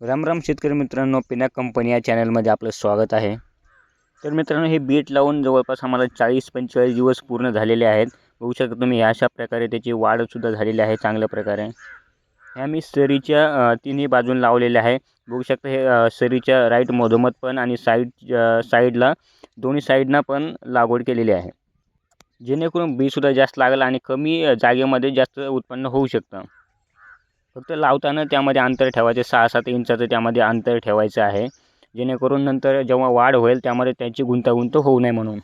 राम राम शेतकरी मित्रांनो पिना कंपनी या चॅनलमध्ये आपलं स्वागत आहे. तर मित्रांनो हे बीट लावून जवळपास आम्हाला चाळीस पंचेचाळीस दिवस पूर्ण झालेले आहेत. बघू शकता तुम्ही अशा प्रकारे त्याची वाढसुद्धा झालेली आहे चांगल्या प्रकारे. ह्या मी सरीच्या तिन्ही बाजून लावलेले आहे. बघू शकता हे सरीच्या राईट मधोमध पण आणि साईड साईडला दोन्ही साईडनं पण लागवड केलेली आहे. जेणेकरून बीसुद्धा जास्त लागेल आणि कमी जागेमध्ये जास्त उत्पन्न होऊ शकतं. फक्त लावताना त्यामध्ये अंतर ठेवायचे सहा सात इंचाचं त्यामध्ये अंतर ठेवायचं आहे. जेणेकरून नंतर जेव्हा वाढ होईल त्यामध्ये त्याची गुंतागुंत होऊ नये म्हणून.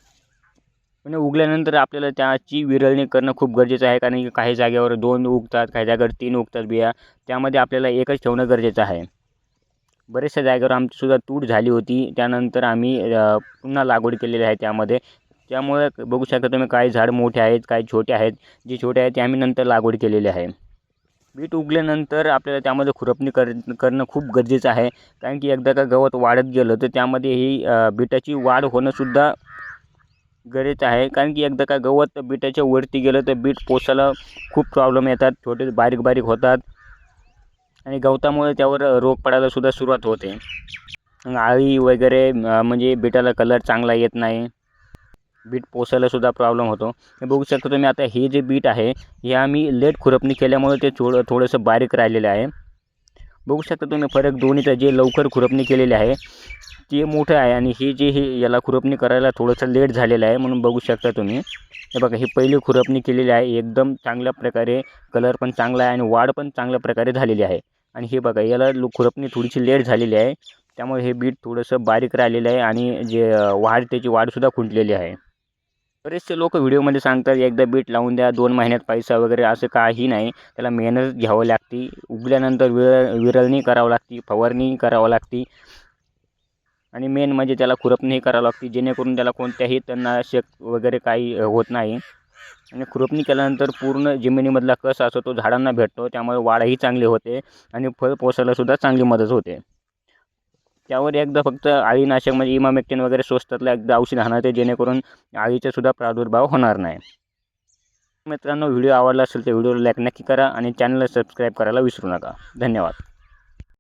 पण उगल्यानंतर आपल्याला त्याची विरळणी करणं खूप गरजेचं आहे कारण की काही जागेवर दोन उगतात काही जागेवर तीन उगतात बिया. त्यामध्ये आपल्याला एकच ठेवणं गरजेचं आहे. बऱ्याचशा जागेवर आमचीसुद्धा तूट झाली होती. त्यानंतर आम्ही पुन्हा लागवड केलेली आहे त्यामध्ये. त्यामुळे बघू शकता तुम्ही काही झाड मोठे आहेत काही छोटे आहेत. जे छोटे आहेत ते आम्ही नंतर लागवड केलेली आहे. बीट उगल्यानंतर आपल्याला त्यामध्ये खुरपणी कर करणं खूप गरजेचं आहे. कारण की एकदा का गवत वाढत गेलं तर त्यामध्ये ही बिटाची वाढ होणंसुद्धा गरजेचं आहे. कारण की एकदा का गवत बिटाच्या वरती गेलं तर बीट पोसायला खूप प्रॉब्लेम येतात छोटे बारीक बारीक होतात आणि गवतामुळे त्यावर रोग पडायलासुद्धा सुरुवात होते. आळी वगैरे म्हणजे बिटाला कलर चांगला येत नाही. बीट पोसायलासुद्धा प्रॉब्लेम होतो. हे बघू शकता तुम्ही आता हे जे बीट आहे हे आम्ही लेट खुरपणी केल्यामुळे ते थोडं थोडंसं बारीक राहिलेलं आहे. बघू शकता तुम्ही फरक दोन्हीचं जे लवकर खुरपणी केलेली आहे ते मोठं आहे आणि हे जे हे याला खुरपणी करायला थोडंसं लेट झालेलं आहे म्हणून बघू शकता तुम्ही. हे बघा ही पहिली खुरपणी केलेली आहे एकदम चांगल्या प्रकारे कलर पण चांगला आहे आणि वाढ पण चांगल्या प्रकारे झालेली आहे. आणि हे बघा याला खुरपणी थोडीशी लेट झालेली आहे त्यामुळे हे बीट थोडंसं बारीक राहिलेलं आहे आणि जे वाढ त्याची वाढसुद्धा खुंटलेली आहे. बरेचसे लोक व्हिडिओमध्ये सांगतात एकदा बीट लावून द्या दोन महिन्यात पैसा वगैरे असं काही नाही. त्याला मेहनत घ्यावं लागते. उगल्यानंतर विरळ विरळणी करावं लागते फवारणी करावं लागते. आणि मेन म्हणजे त्याला खुरपणी करावं लागते जेणेकरून त्याला कोणत्याही तणनाशक वगैरे काही होत नाही. आणि खुरपणी केल्यानंतर पूर्ण जमिनीमधला कस असतो तो झाडांना भेटतो त्यामुळे वाढही चांगली होते आणि फळ पोसायलासुद्धा चांगली मदत होते. त्यावर एकदा फक्त अळीनाशक म्हणजे इमामेक्टिन वगैरे स्वस्तातलं एकदा औषध आणायचं जेणेकरून अळीचासुद्धा प्रादुर्भाव होणार नाही. मित्रांनो व्हिडिओ आवडला असेल तर व्हिडिओला लाईक नक्की करा आणि चॅनलला सबस्क्राईब करायला विसरू नका. धन्यवाद.